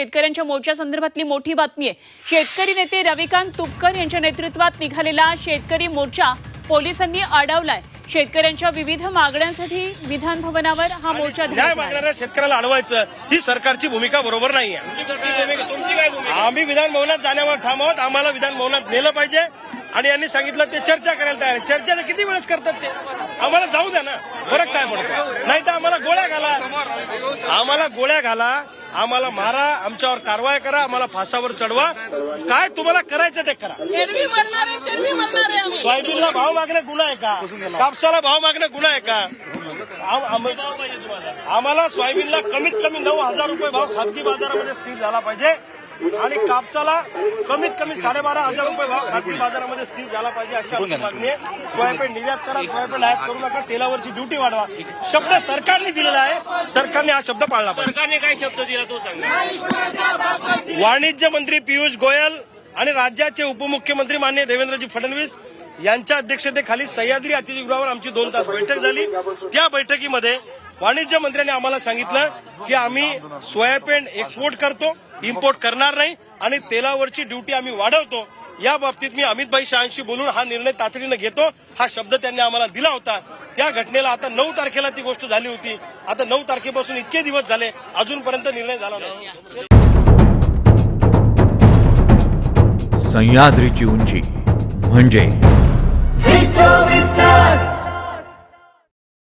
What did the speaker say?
शेतकऱ्यांच्या मोर्चा संदर्भातली मोठी बातमी आहे. शेतकरी नेते रविकांत तुपकर यांच्या नेतृत्वात निघालेला शेतकरी मोर्चा पोलिसांनी अडवलाय. शेतकऱ्यांच्या विविध मागण्यांसाठी विधान भवनावर हा मोर्चा. मागणाऱ्या शेतकऱ्याला अडवायचं ही सरकारची भूमिका बरोबर नाहीये. आम्ही विधान भवनात जाण्यावर ठाम आहोत आम्हाला विधान भवनात नेलं पाहिजे. आणि यांनी सांगितलं ते चर्चा करायला तयार आहे. चर्चा तर किती वेळेस करतात ते? आम्हाला जाऊ द्या ना. फरक काय पडतो नाही तर आम्हाला गोळ्या घाला. आम्हाला गोळ्या घाला. आम्हाला मारा आमच्यावर कारवाई करा आम्हाला फासावर चढवा. काय तुम्हाला करायचं ते करा. सोयाबीनला भाव मागणं गुन्हा आहे का? कापसाला भाव मागणं गुन्हा आहे का? आम- आम- आम्हाला सोयाबीनला कमीत कमी नऊ हजार रुपये भाव खाजगी बाजारामध्ये स्थिर झाला पाहिजे. आणि कापसाला कमीत कमी साडेबारा हजार रुपये भाव खाजगी बाजारामध्ये स्थिर झाला पाहिजे अशी आमची मागणी आहे. सोयाबीन निर्यात करा सोयाबीन आयात करू नका तेलावरची ड्युटी वाढवा. शब्द सरकारने दिलेला आहे. सरकारने हा शब्द पाळला पाहिजे. सरकारने काय शब्द दिला तो सांगा. वाणिज्य मंत्री पियुष गोयल आणि राज्याचे उपमुख्यमंत्री मान्य देवेंद्रजी फडणवीस यांच्या अध्यक्षतेखाली सह्याद्री अतिथीगृहावर आमची दोन तास बैठक झाली. त्या बैठकीमध्ये वाणिज्य मंत्र्यांनी आम्हाला सांगितलं की आम्ही सोयाबीन एक्सपोर्ट करतो इम्पोर्ट करणार नाही आणि तेलावरची ड्युटी आम्ही वाढवतो. या बाबतीत मी अमितभाई शहाशी बोलून हा निर्णय तातडीनं घेतो. हा शब्द त्यांनी आम्हाला दिला होता. त्या घटनेला आता नऊ तारखेला ती गोष्ट झाली होती. आता नऊ तारखेपासून इतके दिवस झाले अजूनपर्यंत निर्णय झाला नाही. सह्याद्रीची उंची म्हणजे